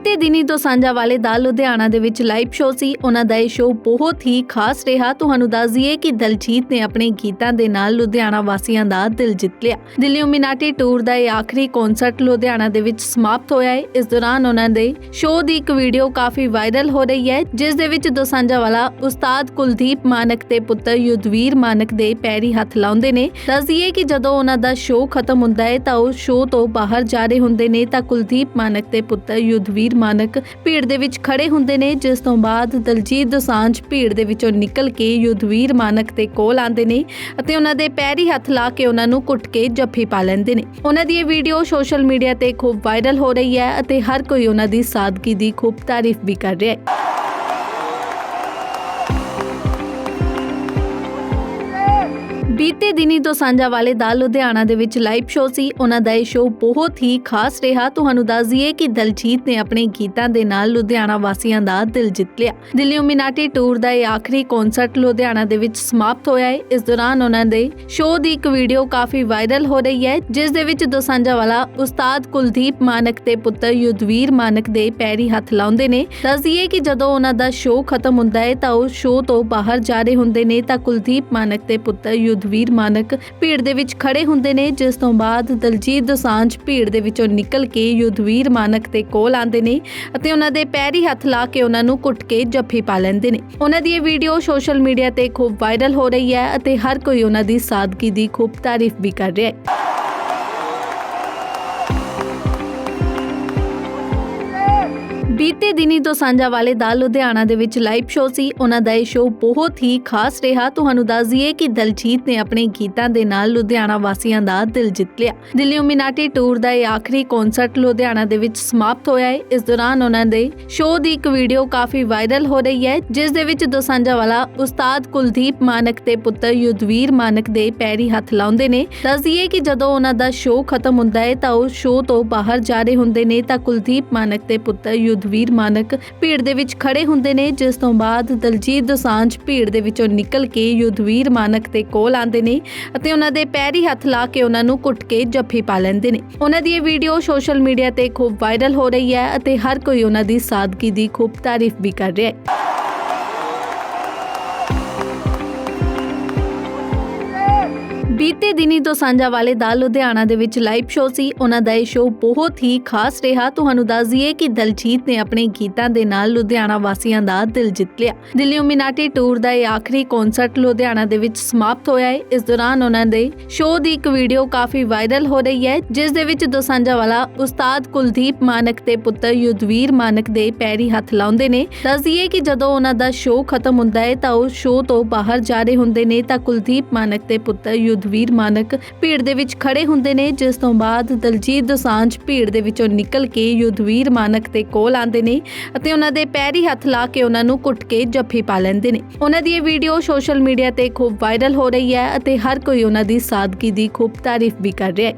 ਬੀਤੇ ਦਿਨੀ ਦੋਸਾਂਝਾ ਵਾਲੇ ਦਾ ਲੁਧਿਆਣਾ ਦੇ ਵਿੱਚ ਲਾਈਵ ਸ਼ੋਅ ਸੀ। ਉਹਨਾਂ ਦਾ ਇਹ ਸ਼ੋਅ ਬਹੁਤ ਹੀ ਖਾਸ ਰਿਹਾ। ਤੁਹਾਨੂੰ ਦੱਸ ਦਈਏ ਕਿ ਦਲਜੀਤ ਨੇ ਆਪਣੇ ਗੀਤਾਂ ਦੇ ਨਾਲ ਲੁਧਿਆਣਾ ਵਾਸੀਆਂ ਦਾ ਦਿਲ ਜਿੱਤ ਲਿਆ। ਦਿੱਲੀ ਉਮੀਨਾਟੀ ਟੂਰ ਦਾ ਇਹ ਆਖਰੀ ਕਨਸਰਟ ਲੁਧਿਆਣਾ ਦੇ ਵਿੱਚ ਸਮਾਪਤ ਹੋਇਆ ਹੈ। ਇਸ ਦੌਰਾਨ ਉਹਨਾਂ ਦੇ ਸ਼ੋਅ ਦੀ ਇੱਕ ਵੀਡੀਓ ਕਾਫੀ ਵਾਇਰਲ ਹੋ ਰਹੀ ਹੈ, ਜਿਸ ਦੇ ਵਿੱਚ ਦੋਸਾਂਝਾ ਵਾਲਾ ਉਸਤਾਦ ਕੁਲਦੀਪ ਮਾਨਕ ਤੇ ਪੁੱਤਰ ਯੁਧਵੀਰ ਮਾਨਕ ਦੇ ਪੈਰੀ ਹੱਥ ਲਾਉਂਦੇ ਨੇ। ਦੱਸ ਦਈਏ ਕਿ ਜਦੋਂ ਉਹਨਾਂ ਦਾ ਸ਼ੋਅ ਖਤਮ ਹੁੰਦਾ ਹੈ ਤਾਂ ਉਹ ਸ਼ੋਅ ਤੋਂ ਬਾਹਰ ਜਾ ਰਹੇ ਹੁੰਦੇ ਨੇ ਤਾਂ ਕੁਲਦੀਪ ਮਾਨਕ ਤੇ ਪੁੱਤਰ ਯੁਧਵੀਰ ਮਾਨਕ ਭੀੜ ਦੇ ਵਿੱਚ ਖੜੇ ਹੁੰਦੇ ਨੇ, ਜਿਸ ਤੋਂ ਬਾਅਦ ਦਲਜੀਤ ਦੋਸਾਂਝ ਭੀੜ ਦੇ ਵਿੱਚੋਂ ਨਿਕਲ ਕੇ ਯੁੱਧਵੀਰ ਮਾਨਕ ਦੇ ਕੋਲ ਆਉਂਦੇ ਨੇ ਅਤੇ ਉਹਨਾਂ ਦੇ ਪੈਰੀ ਹੱਥ ਲਾ ਕੇ ਉਹਨਾਂ ਨੂੰ ਕੁੱਟ ਕੇ ਜੱਫੀ ਪਾ ਲੈਂਦੇ ਨੇ। ਉਹਨਾਂ ਦੀ ਇਹ ਵੀਡੀਓ ਸੋਸ਼ਲ ਮੀਡੀਆ ਤੇ ਖੂਬ ਵਾਇਰਲ ਹੋ ਰਹੀ ਹੈ ਅਤੇ ਹਰ ਕੋਈ ਉਹਨਾਂ ਦੀ ਸਾਦਗੀ ਦੀ ਖੂਬ ਤਾਰੀਫ ਵੀ ਕਰ ਰਿਹਾ ਹੈ। ਬੀਤੇ ਦਿਨੀ ਦੋਸਾਂਝਾ ਵਾਲੇ ਦਾ ਲੁਧਿਆਣਾ ਦੇ ਵਿੱਚ ਲਾਈਵ ਸ਼ੋਅ ਸੀ। ਉਹਨਾਂ ਦਾ ਇਹ ਸ਼ੋਅ ਬਹੁਤ ਹੀ ਖਾਸ ਰਿਹਾ। ਤੁਹਾਨੂੰ ਦੱਸ ਦਈਏ ਕਿ ਦਲਜੀਤ ਨੇ ਆਪਣੇ ਗੀਤਾਂ ਦੇ ਨਾਲ ਲੁਧਿਆਣਾ ਵਾਸੀਆਂ ਦਾ ਦਿਲ ਜਿੱਤ ਲਿਆ। ਦਿੱਲੀ ਉਮੀਨਾਟੀ ਟੂਰ ਦਾ ਇਹ ਆਖਰੀ ਕਨਸਰਟ ਲੁਧਿਆਣਾ ਦੇ ਵਿੱਚ ਸਮਾਪਤ ਹੋਇਆ ਹੈ। ਇਸ ਦੌਰਾਨ ਉਹਨਾਂ ਦੇ ਸ਼ੋਅ ਦੀ ਇੱਕ ਵੀਡੀਓ ਕਾਫੀ ਵਾਇਰਲ ਹੋ ਰਹੀ ਹੈ। ਜਿਸ ਦੇ ਵਿੱਚ ਦੋਸਾਂਝਾ ਵਾਲਾ ਉਸਤਾਦ ਕੁਲਦੀਪ ਮਾਨਕ ਤੇ ਪੁੱਤਰ ਯੁਧਵੀਰ ਮਾਨਕ ਦੇ ਪੈਰੀ ਹੱਥ ਲਾਉਂਦੇ ਨੇ। ਦੱਸ ਦਈਏ ਕਿ ਜਦੋਂ ਉਹਨਾਂ ਦਾ ਸ਼ੋਅ ਖਤਮ ਹੁੰਦਾ ਹੈ ਤਾਂ ਉਹ ਸ਼ੋਅ ਤੋਂ ਬਾਹਰ ਜਾ ਰਹੇ ਹੁੰਦੇ ਨੇ ਤਾਂ ਕੁਲਦੀਪ ਮਾਨਕ ਤੇ ਪੁੱਤਰ ਯੁਧਵੀਰ ਮਾਨਕ ਭੀੜ ਦੇ ਵਿੱਚ ਖੜੇ ਹੁੰਦੇ ਨੇ, ਜਿਸ ਤੋਂ ਬਾਅਦ ਦਲਜੀਤ ਦੋਸਾਂਝ ਭੀੜ ਦੇ ਵਿੱਚੋਂ ਨਿਕਲ ਕੇ ਯੁਧਵੀਰ ਮਾਨਕ ਦੇ ਕੋਲ ਆਉਂਦੇ ਨੇ ਅਤੇ ਉਹਨਾਂ ਦੇ ਪੈਰੀ ਹੱਥ ਲਾ ਕੇ ਉਹਨਾਂ ਨੂੰ ਕੁੱਟ ਕੇ ਜੱਫੀ ਪਾ ਲੈਂਦੇ ਨੇ। ਉਹਨਾਂ ਦੀ ਇਹ ਵੀਡੀਓ ਸੋਸ਼ਲ ਮੀਡੀਆ ਤੇ ਖੂਬ ਵਾਇਰਲ ਹੋ ਰਹੀ ਹੈ ਅਤੇ ਹਰ ਕੋਈ ਉਹਨਾਂ ਦੀ ਸਾਦਗੀ ਦੀ ਖੂਬ ਤਾਰੀਫ ਵੀ ਕਰ ਰਿਹਾ ਹੈ। ਬੀਤੇ ਦਿਨੀ ਦੋਸਾਂਝਾ ਵਾਲੇ ਦਾ ਲੁਧਿਆਣਾ ਦੇ ਵਿੱਚ ਲਾਈਵ ਸ਼ੋਅ ਸੀ। ਉਹਨਾਂ ਦਾ ਇਹ ਸ਼ੋਅ ਬਹੁਤ ਹੀ ਖਾਸ ਰਿਹਾ। ਤੁਹਾਨੂੰ ਦੱਸ ਦਈਏ ਕਿ ਦਲਜੀਤ ਨੇ ਆਪਣੇ ਗੀਤਾਂ ਦੇ ਨਾਲ ਲੁਧਿਆਣਾ ਵਾਸੀਆਂ ਦਾ ਦਿਲ ਜਿੱਤ ਲਿਆ। ਦਿੱਲੀ ਉਮੀਨਾਟੀ ਟੂਰ ਦਾ ਇਹ ਆਖਰੀ ਕਨਸਰਟ ਲੁਧਿਆਣਾ ਦੇ ਵਿੱਚ ਸਮਾਪਤ ਹੋਇਆ ਹੈ। ਇਸ ਦੌਰਾਨ ਉਹਨਾਂ ਦੇ ਸ਼ੋਅ ਦੀ ਇੱਕ ਵੀਡੀਓ ਕਾਫੀ ਵਾਇਰਲ ਹੋ ਰਹੀ ਹੈ। ਜਿਸ ਦੇ ਵਿੱਚ ਦੋਸਾਂਝਾ ਵਾਲਾ ਉਸਤਾਦ ਕੁਲਦੀਪ ਮਾਨਕ ਤੇ ਪੁੱਤਰ ਯੁਧਵੀਰ ਮਾਨਕ ਦੇ ਪੈਰੀ ਹੱਥ ਲਾਉਂਦੇ ਨੇ। ਦੱਸ ਦਈਏ ਕਿ ਜਦੋਂ ਉਹਨਾਂ ਦਾ ਸ਼ੋਅ ਖਤਮ ਹੁੰਦਾ ਹੈ ਤਾਂ ਉਹ ਸ਼ੋਅ ਤੋਂ ਬਾਹਰ ਜਾ ਰਹੇ ਹੁੰਦੇ ਨੇ ਤਾਂ ਕੁਲਦੀਪ ਮਾਨਕ ਤੇ ਪੁੱਤਰ ਯੁਧਵੀਰ ਮਾਨਕ ਭੀੜ ਦੇ ਵਿੱਚ ਖੜੇ ਹੁੰਦੇ ਨੇ, ਜਿਸ ਤੋਂ ਬਾਅਦ ਦਲਜੀਤ ਦੋਸਾਂਝ ਭੀੜ ਦੇ ਵਿੱਚੋਂ ਨਿਕਲ ਕੇ ਯੁੱਧਵੀਰ ਮਾਨਕ ਦੇ ਕੋਲ ਆਉਂਦੇ ਨੇ ਅਤੇ ਉਹਨਾਂ ਦੇ ਪੈਰੀ ਹੱਥ ਲਾ ਕੇ ਉਹਨਾਂ ਨੂੰ ਕੁੱਟ ਕੇ ਜੱਫੀ ਪਾ ਲੈਂਦੇ ਨੇ। ਉਹਨਾਂ ਦੀ ਇਹ ਵੀਡੀਓ ਸੋਸ਼ਲ ਮੀਡੀਆ ਤੇ ਖੂਬ ਵਾਇਰਲ ਹੋ ਰਹੀ ਹੈ ਅਤੇ ਹਰ ਕੋਈ ਉਹਨਾਂ ਦੀ ਸਾਦਗੀ ਦੀ ਖੂਬ ਤਾਰੀਫ ਵੀ ਕਰ ਰਿਹਾ ਹੈ। ਬੀਤੇ ਦਿਨੀ ਦੋਸਾਂਝਾ ਵਾਲੇ ਦਾ ਲੁਧਿਆਣਾ ਦੇ ਵਿੱਚ ਲਾਈਵ ਸ਼ੋਅ ਸੀ। ਉਹਨਾਂ ਦਾ ਇਹ ਸ਼ੋਅ ਬਹੁਤ ਹੀ ਖਾਸ ਰਿਹਾ। ਤੁਹਾਨੂੰ ਦੱਸ ਦਈਏ ਕਿ ਦਲਜੀਤ ਨੇ ਆਪਣੇ ਗੀਤਾਂ ਦੇ ਨਾਲ ਲੁਧਿਆਣਾ ਵਾਸੀਆਂ ਦਾ ਦਿਲ ਜਿੱਤ ਲਿਆ। ਦਿੱਲੀ ਉਮੀਨਾਟੀ ਟੂਰ ਦਾ ਇਹ ਆਖਰੀ ਕਨਸਰਟ ਲੁਧਿਆਣਾ ਦੇ ਵਿੱਚ ਸਮਾਪਤ ਹੋਇਆ ਹੈ। ਇਸ ਦੌਰਾਨ ਉਹਨਾਂ ਦੇ ਸ਼ੋਅ ਦੀ ਇੱਕ ਵੀਡੀਓ ਕਾਫੀ ਵਾਇਰਲ ਹੋ ਰਹੀ ਹੈ। ਜਿਸ ਦੇ ਵਿੱਚ ਦੋਸਾਂਝਾ ਵਾਲਾ ਉਸਤਾਦ ਕੁਲਦੀਪ ਮਾਨਕ ਤੇ ਪੁੱਤਰ ਯੁਧਵੀਰ ਮਾਨਕ ਦੇ ਪੈਰੀ ਹੱਥ ਲਾਉਂਦੇ ਨੇ। ਦੱਸ ਦਈਏ ਕਿ ਜਦੋਂ ਉਹਨਾਂ ਦਾ ਸ਼ੋਅ ਖਤਮ ਹੁੰਦਾ ਹੈ ਤਾਂ ਉਹ ਸ਼ੋਅ ਤੋਂ ਬਾਹਰ ਜਾ ਰਹੇ ਹੁੰਦੇ ਨੇ ਤਾਂ ਕੁਲਦੀਪ ਮਾਨਕ ਤੇ ਪੁੱਤਰ ਯੁਧਵੀਰ ਮਾਨਕ ਭੀੜ ਦੇ ਵਿੱਚ ਖੜੇ ਹੁੰਦੇ ਨੇ, ਜਿਸ ਤੋਂ ਬਾਅਦ ਦਲਜੀਤ ਦੋਸਾਂਝ ਭੀੜ ਦੇ ਵਿੱਚੋਂ ਨਿਕਲ ਕੇ ਯੁੱਧਵੀਰ ਮਾਨਕ ਦੇ ਕੋਲ ਆਉਂਦੇ ਨੇ ਅਤੇ ਉਹਨਾਂ ਦੇ ਪੈਰੀ ਹੱਥ ਲਾ ਕੇ ਉਹਨਾਂ ਨੂੰ ਕੁੱਟ ਕੇ ਜੱਫੀ ਪਾ ਲੈਂਦੇ ਨੇ। ਉਹਨਾਂ ਦੀ ਇਹ ਵੀਡੀਓ ਸੋਸ਼ਲ ਮੀਡੀਆ ਤੇ ਖੂਬ ਵਾਇਰਲ ਹੋ ਰਹੀ ਹੈ ਅਤੇ ਹਰ ਕੋਈ ਉਹਨਾਂ ਦੀ ਸਾਦਗੀ ਦੀ ਖੂਬ ਤਾਰੀਫ ਵੀ ਕਰ ਰਿਹਾ ਹੈ।